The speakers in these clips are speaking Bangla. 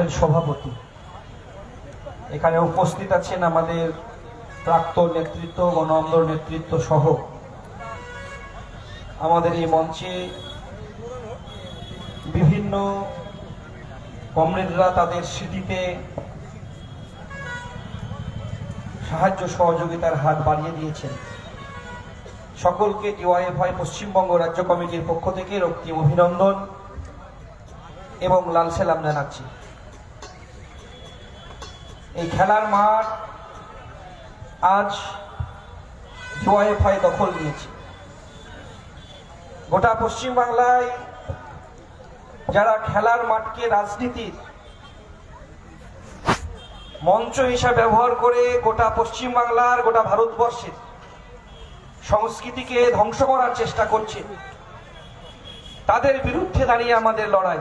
মণ্ডল সভাপতি। এখানে উপস্থিত আছেন আমাদের প্রাক্তন নেতৃত্ব, গণআন্দোলন নেতৃত্ব সহ আমাদের এই মঞ্চে বিভিন্ন কমরেডরা তাদের স্মৃতিতে সাহায্য সহযোগিতার হাত বাড়িয়ে দিয়েছেন। সকলকে ডিওয়াইএফআই পশ্চিমবঙ্গ রাজ্য কমিটির পক্ষ থেকে রক্তিম অভিনন্দন এবং লাল সেলাম জানাচ্ছি। এই খেলার মাঠ আজ ডিওয়াইএফআই দখল নিয়েছে। গোটা পশ্চিমবাংলায় যারা খেলার মাঠকে রাজনীতির মঞ্চ হিসাবে ব্যবহার করে গোটা পশ্চিমবাংলার, গোটা ভারতবর্ষের সংস্কৃতিকে ধ্বংস করার চেষ্টা করছে, তাদের বিরুদ্ধে দাঁড়িয়ে আমাদের লড়াই।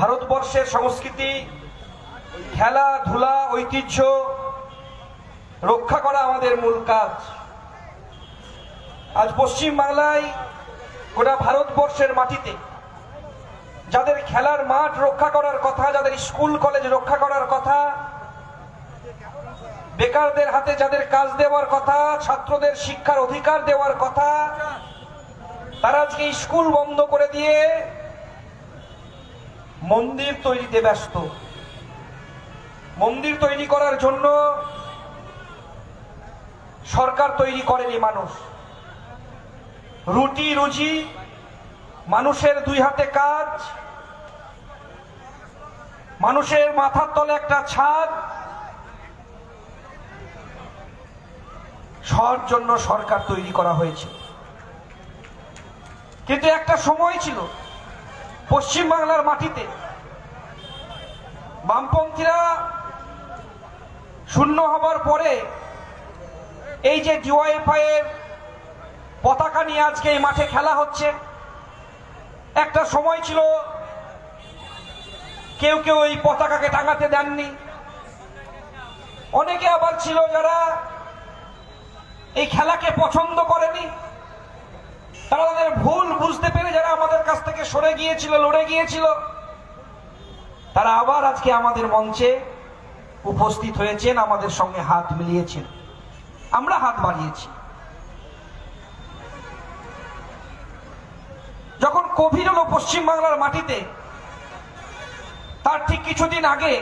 ভারতবর্ষের সংস্কৃতি খেলাধুলা, ঐতিহ্য রক্ষা করা আমাদের মূল কাজ। আজ পশ্চিম বাংলায় গোটা ভারতবর্ষের মাটিতে যাদের খেলার মাঠ রক্ষা করার কথা, যাদের স্কুল, কলেজ রক্ষা করার কথা, বেকারদের হাতে যাদের কাজ দেওয়ার কথা, ছাত্রদের শিক্ষার অধিকার দেওয়ার কথা, তারা আজকে স্কুল বন্ধ করে দিয়ে মন্দির তৈরিতে ব্যস্ত। মন্দির তৈরি করার জন্য সরকার তৈরি করেনি মানুষ। রুটি রুজি, মানুষের দুই হাতে কাজ, মানুষের মাথার তলে একটা ছাদ। সর জন্য সরকার তৈরি করা হয়েছে। কিন্তু একটা সময় ছিল পশ্চিম বাংলার মাটিতে। বামপন্থীরা শূন্য হবার পরে এই যে ডিওয়াইফআই এর পতাকা নিয়ে আজকে এই মাঠে খেলা হচ্ছে, একটা সময় ছিল কেউ কেউ এই পতাকাকে টাঙাতে দেননি। অনেকে আবার ছিল যারা এই খেলাকে পছন্দ করেনি। তারা তাদের ভুল বুঝতে পেরে যারা আমাদের কাছ থেকে সরে গিয়েছিল, লড়ে গিয়েছিল, তারা আবার আজকে আমাদের মঞ্চে উপস্থিত হয়েছেন, আমাদের সঙ্গে হাত মিলিয়েছেন। আমরা হাত বাড়িয়েছি। যখন কোভিড হলো পশ্চিমবাংলার মাটিতে, তার ঠিক কিছুদিন আগে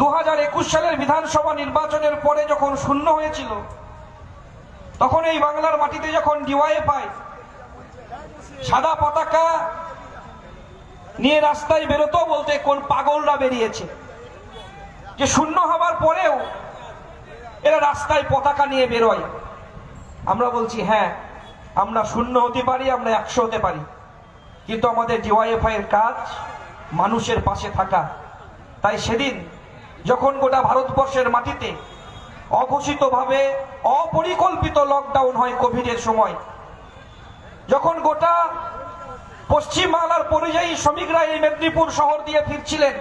দু হাজার একুশ সালের বিধানসভা নির্বাচনের পরে যখন শূন্য হয়েছিল, তখন এই বাংলার মাটিতে যখন ডিওয়াইএফআই সাদা পতাকা নিয়ে রাস্তায় বেরোতো বলতে কোন পাগলরা বেরিয়েছে। যে শূন্য হবার পরেও এরা রাস্তায় পতাকা নিয়ে বেরোয়। আমরা বলছি হ্যাঁ আমরা শূন্য হতে পারি, আমরা একশো হতে পারি। কিন্তু আমাদের ডিওয়াইএফআই এর কাজ মানুষের পাশে থাকা। তাই সেদিন যখন গোটা ভারতবর্ষের মাটিতে অঘোষিতভাবে অপরিকল্পিত লকডাউন হয় কোভিডের সময়, যখন গোটা পশ্চিমবাংলার পরিযায়ী শ্রমিকরা এই মেদিনীপুর শহর দিয়ে ফিরছিলেন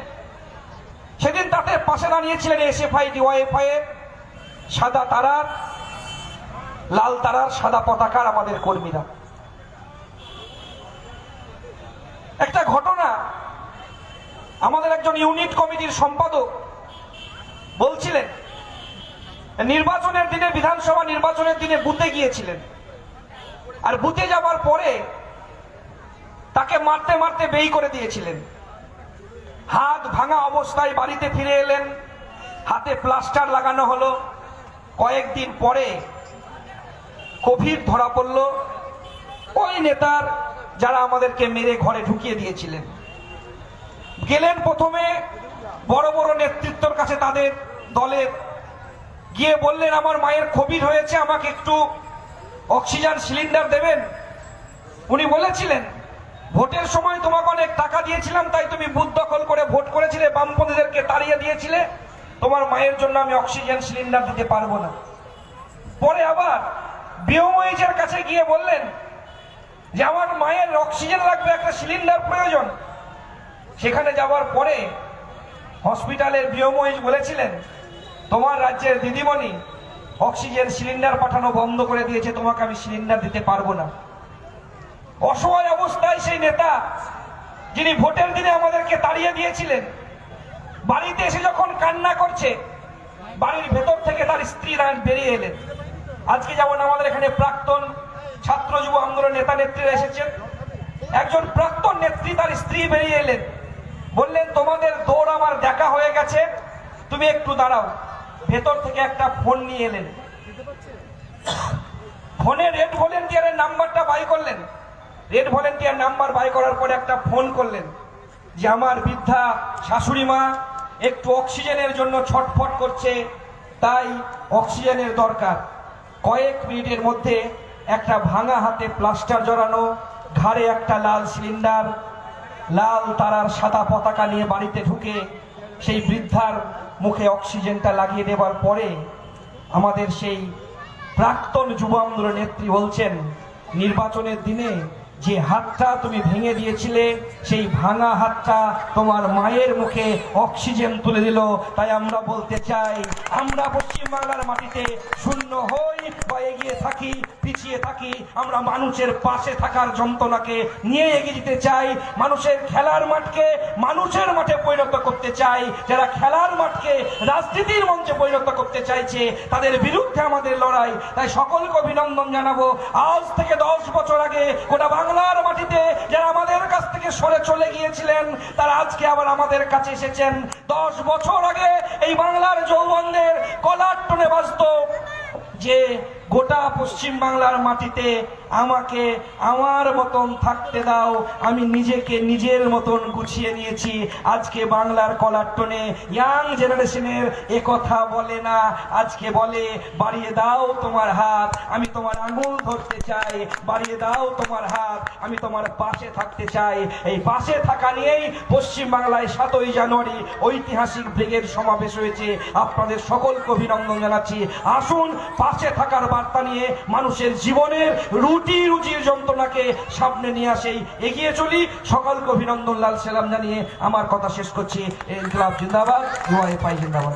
সেদিন তাদের পাশে দাঁড়িয়েছিলেন এসএফআই, ডিওয়াইএফআই এর সাদা তারার, লাল তারার সাদা পতাকার আমাদের কর্মীরা। একটা ঘটনা আমাদের একজন ইউনিট কমিটির সম্পাদক বলছিলেন, নির্বাচনের দিনে, বিধানসভা নির্বাচনের দিনে বুথে গিয়েছিলেন। আর বুথে যাবার পরে তাকে মারতে মারতে বেই করে দিয়েছিলেন। হাত ভাঙা অবস্থায় বাড়িতে ফিরে এলেন। হাতে প্লাস্টার লাগানো হলো। কয়েকদিন পরে কোভিড ধরা পড়ল। ওই নেতার যারা আমাদেরকে মেরে ঘরে ঢুকিয়ে দিয়েছিলেন। গেলেন প্রথমে বড় বড় নেতৃত্বর কাছে তাদের দলের। গিয়ে বললেন, আমার মায়ের কোভিড হয়েছে, আমাকে একটু অক্সিজেন সিলিন্ডার দেবেন। উনি বলেছিলেন ভোটের সময় তোমাকে অনেক টাকা দিয়েছিলাম, তাই তুমি বুথ দখল করে ভোট করেছিলে, বামপন্থীদেরকে তাড়িয়ে দিয়েছিলে। তোমার মায়ের জন্য আমি অক্সিজেন সিলিন্ডার দিতে পারব না। পরে আবার বিওমইজের কাছে গিয়ে বললেন যে, আমার মায়ের অক্সিজেন লাগবে, একটা সিলিন্ডার প্রয়োজন। সেখানে যাওয়ার পরে হসপিটালের বিওমইজ বলেছিলেন, তোমার রাজ্যের দিদিমণি অক্সিজেন সিলিন্ডার পাঠানো বন্ধ করে দিয়েছে, তোমাকে আমি সিলিন্ডার দিতে পারব না। অসহায় অবস্থায় সেই নেতা, যিনি ভোটের দিনে আমাদেরকে তাড়িয়ে দিয়েছিলেন, বাড়িতে এসে যখন কান্না করছে, বাড়ির ভেতর থেকে তার স্ত্রী রান বেরিয়ে এলেন। আজকে যেমন আমাদের এখানে প্রাক্তন ছাত্র যুব আন্দোলন নেতা নেত্রীরা এসেছেন, একজন প্রাক্তন নেত্রী তার স্ত্রী বেরিয়ে এলেন। বললেন, তোমাদের দৌড় আমার দেখা হয়ে গেছে, তুমি একটু দাঁড়াও। ভেতর থেকে একটা ফোন নিয়ে এলেন। ফোনে রেড ভলেন্টিয়ারের নাম্বারটা বাই করলেন। রেড ভলেন্টিয়ার নাম্বার বাই করার পরে একটা ফোন করলেন যে আমার বৃদ্ধা শাশুড়ি মা একটু অক্সিজেনের জন্য ছটফট করছে, তাই অক্সিজেনের দরকার। কয়েক মিনিটের মধ্যে একটা ভাঙা হাতে প্লাস্টার জড়ানো, ঘাড়ে একটা লাল সিলিন্ডার, লাল তারার সাদা পতাকা নিয়ে বাড়িতে ঢুকে সেই বৃদ্ধার মুখে অক্সিজেনটা লাগিয়ে দেওয়ার পরে আমাদের সেই প্রাক্তন যুব আন্দোলন নেত্রী বলছেন, নির্বাচনের দিনে যে হাতটা তুমি ভেঙে দিয়েছিলে, সেই ভাঙা হাতটা তোমার মায়ের মুখে অক্সিজেন তুলে দিল। তাই আমরা বলতে চাই, আমরা পশ্চিমবাংলার মাটিতে শূন্য হই। বা এগিয়ে থাকি, পিছিয়ে থাকি, আমরা মানুষের পাশে থাকার যন্ত্রণাকে নিয়ে এগিয়ে যেতে চাই। মানুষের খেলার মাঠকে মানুষের মাঠে পরিণত করতে চাই। যারা খেলার মাঠকে রাজনীতির মঞ্চে পরিণত করতে চাইছে, তাদের বিরুদ্ধে আমাদের লড়াই। তাই সকলকে অভিনন্দন জানাব। আজ থেকে দশ বছর আগে গোটা বাংলার মাটিতে যারা আমাদের কাছ থেকে সরে চলে গিয়েছিলেন, তারা আজকে আবার আমাদের কাছে এসেছেন। দশ বছর আগে এই বাংলার যৌবনদের কলার টনে বাস্তব যে গোটা পশ্চিম বাংলার মাটিতে আমাকে আমার মতন থাকতে দাও। আমি নিজেকে নিজের মতন গুছিয়ে নিয়েছি। আজকে বাংলার কলার টনে ইয়াং জেনারেশনের কথা বলে না। আজকে বলে, বাড়িয়ে দাও তোমার হাত। আমি তোমার আঙুল ধরতে চাই। বাড়িয়ে দাও তোমার হাত। আমি তোমার পাশে থাকতে চাই। এই পাশে থাকা নিয়েই পশ্চিম বাংলায় সাতই জানুয়ারি ঐতিহাসিক ব্রিগেড সমাবেশ হয়েছে। আপনাদের সকলকে অভিনন্দন জানাচ্ছি। আসুন, পাশে থাকার বার্তা নিয়ে মানুষের জীবনের রুটি রুজির যন্ত্রণাকে সামনে নিয়ে আসেই এগিয়ে চলি। সকলকে অভিনন্দন, লাল সেলাম জানিয়ে আমার কথা শেষ করছি। ইনকলাব জিন্দাবাদ জিন্দাবাদ।